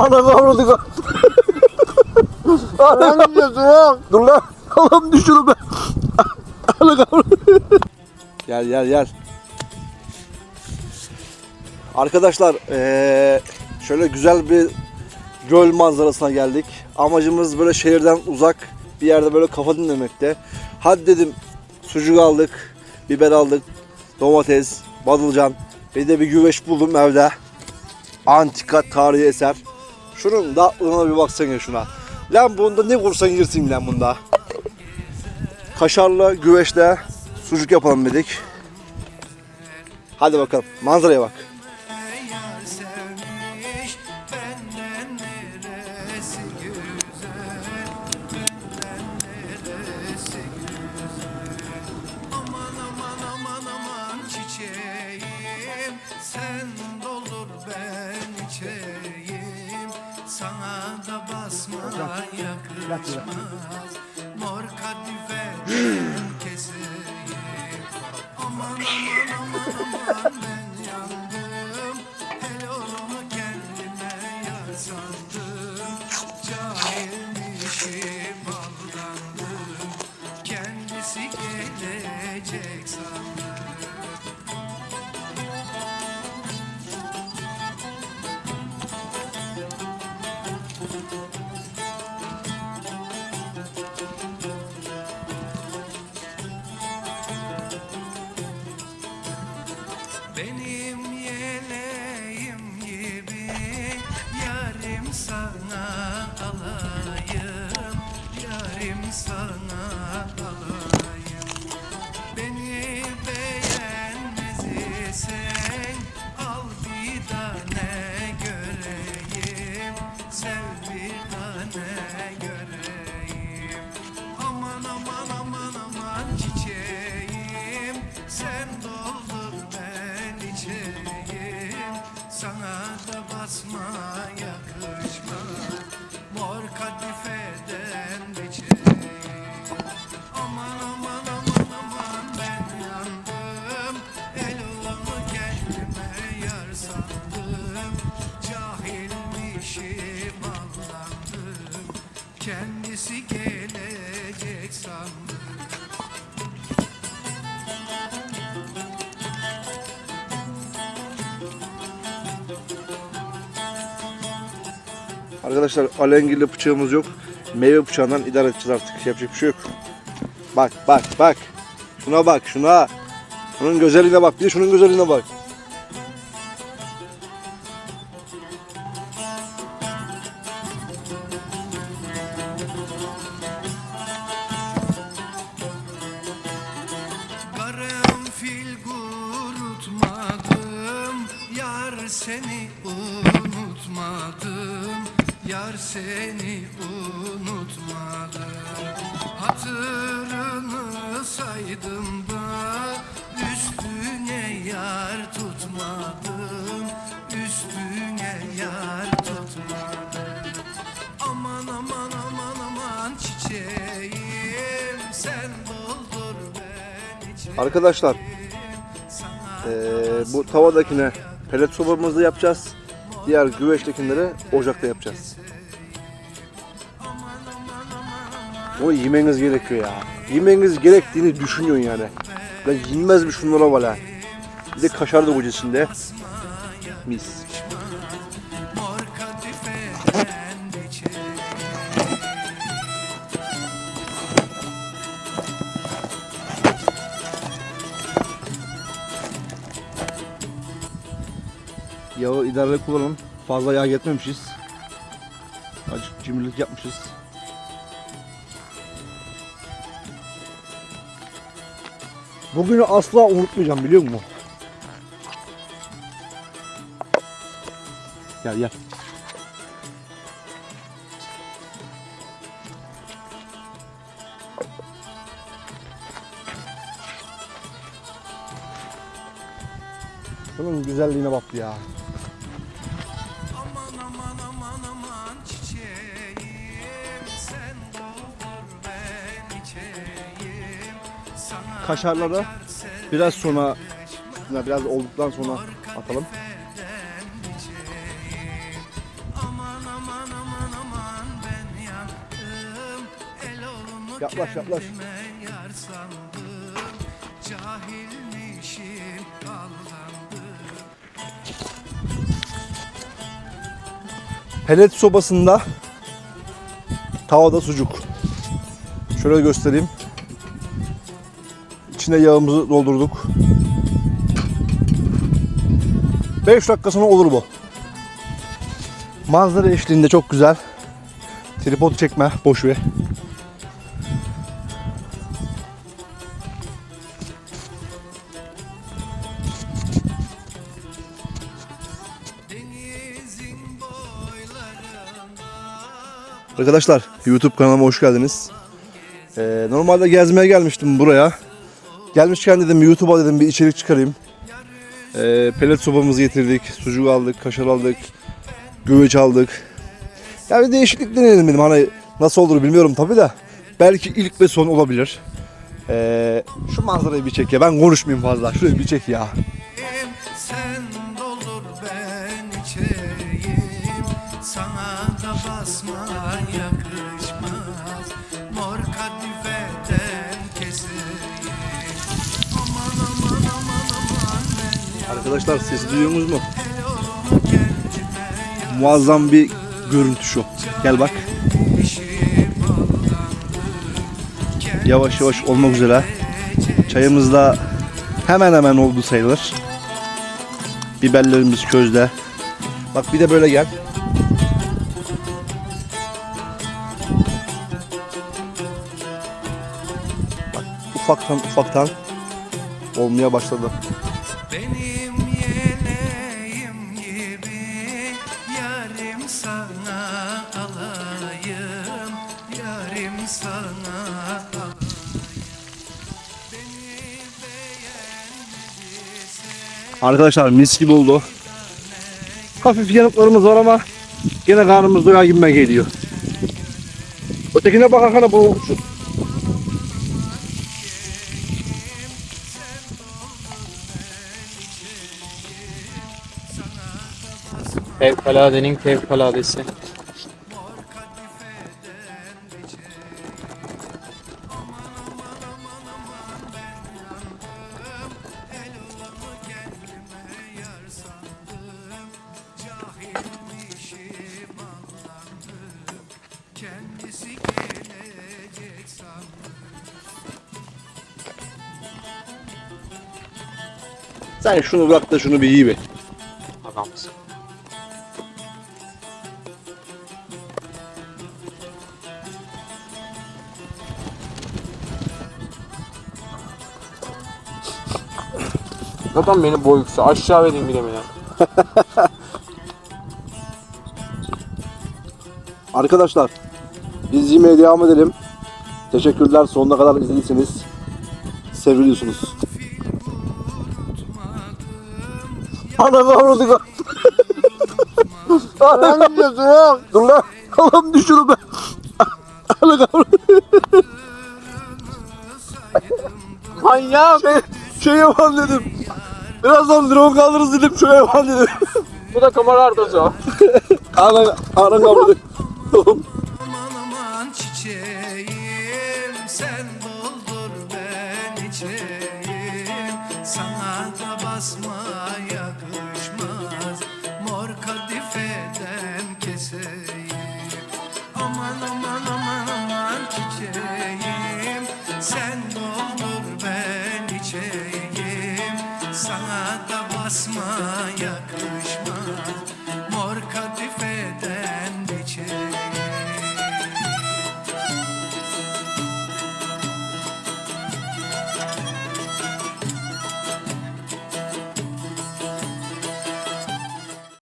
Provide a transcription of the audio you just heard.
Ana kavradık. Ana oğlum? Dur lan. Allah'ım düşürüm ben. Ana kavradık. Gel gel gel. Arkadaşlar eee, şöyle güzel bir göl manzarasına geldik. Amacımız böyle şehirden uzak bir yerde böyle kafa dinlemekte. Hadi dedim sucuk aldık, biber aldık, domates, badılcan. Bir de bir güveç buldum evde. Antika tarihi eser. Şunun tatlılığına bir baksana şuna. Lan bunda ne kursan yersin lan bunda. Kaşarlı güveçle sucuk yapalım dedik. Hadi bakalım manzaraya bak. Yakışmaz Mor kadifeden keseyim sana alayım Yarim sana Arkadaşlar alengirli bıçağımız yok. Meyve bıçağından idare edeceğiz artık. Yapacak bir şey yok. Bak bak bak. Şuna bak şuna. Şunun güzelliğine bak. Bir de şunun güzelliğine bak. Seni unutmadım Yar seni unutmadım Hatırını saydım da Üstüne yar tutmadım Üstüne yar tutmadım Aman aman aman aman çiçeğim Sen doldur ben Arkadaşlar eee, bu tavadakine pelet sobamızda yapacağız. Diğer güveçtekileri ocakta yapacağız. O yemeniz gerekiyor ya. Yemeniz gerektiğini düşünüyorsun yani. Lan yenmez mi şunlara valla. Bir de kaşar da şimdi. Mis. Yağı idareli kullanalım. Fazla yağ yetmemişiz. Azıcık cimrilik yapmışız. Bugünü asla unutmayacağım biliyor musun? Gel gel. Bunun güzelliğine bak ya. Aman aman aman aman çiçeğim Sen kaşarlara biraz sonra ya biraz olduktan sonra atalım. Yaklaş yaklaş. Pelet sobasında tavada sucuk. Şöyle göstereyim. İçine yağımızı doldurduk. 5 dakika sonra olur bu. Manzara eşliğinde çok güzel. Tripod çekme, boş ver. Arkadaşlar YouTube kanalıma hoş geldiniz. Ee, normalde gezmeye gelmiştim buraya. Gelmişken dedim YouTube'a dedim bir içerik çıkarayım. Ee, pelet sobamızı getirdik, sucuk aldık, kaşar aldık, güveç aldık. Yani bir değişiklik deneyelim dedim. Hani nasıl olur bilmiyorum tabi de. Belki ilk ve son olabilir. Ee, şu manzarayı bir çek ya. Ben konuşmayayım fazla. Şurayı bir çek ya. Sen doldur ben içeyim Sana da basma yakışmaz Arkadaşlar sesi duyuyorsunuz mu? Muazzam bir görüntü şu. Gel bak. Yavaş yavaş olmak üzere. Çayımız da hemen hemen oldu sayılır. Biberlerimiz közde. Bak bir de böyle gel. Bak ufaktan ufaktan olmaya başladı. Arkadaşlar mis gibi oldu. Hafif yanıklarımız var ama gene karnımız doyar gibime geliyor. Ötekine bak Hakan'a bu şu. Fevkaladenin fevkaladesi. Sen şunu bırak da şunu bir iyi bir. Adamsın. Zaten beni boy kısa. Aşağı verin bile beni. Arkadaşlar biz yemeğe devam edelim. Teşekkürler sonuna kadar izlediyseniz. Seviliyorsunuz. Ana kavradık. Ana kavradık. Dur lan. Allah'ım düşürüm ben. Ana kavradık. Manyak! Şey, şey yapan dedim. Birazdan drone kaldırırız dedim. Şöyle yapan dedim. Bu da kamera arkası o. Ana, ana kavradık. Aman aman çiçeğim sen doldur ben içeyim Sana Yaklaşma,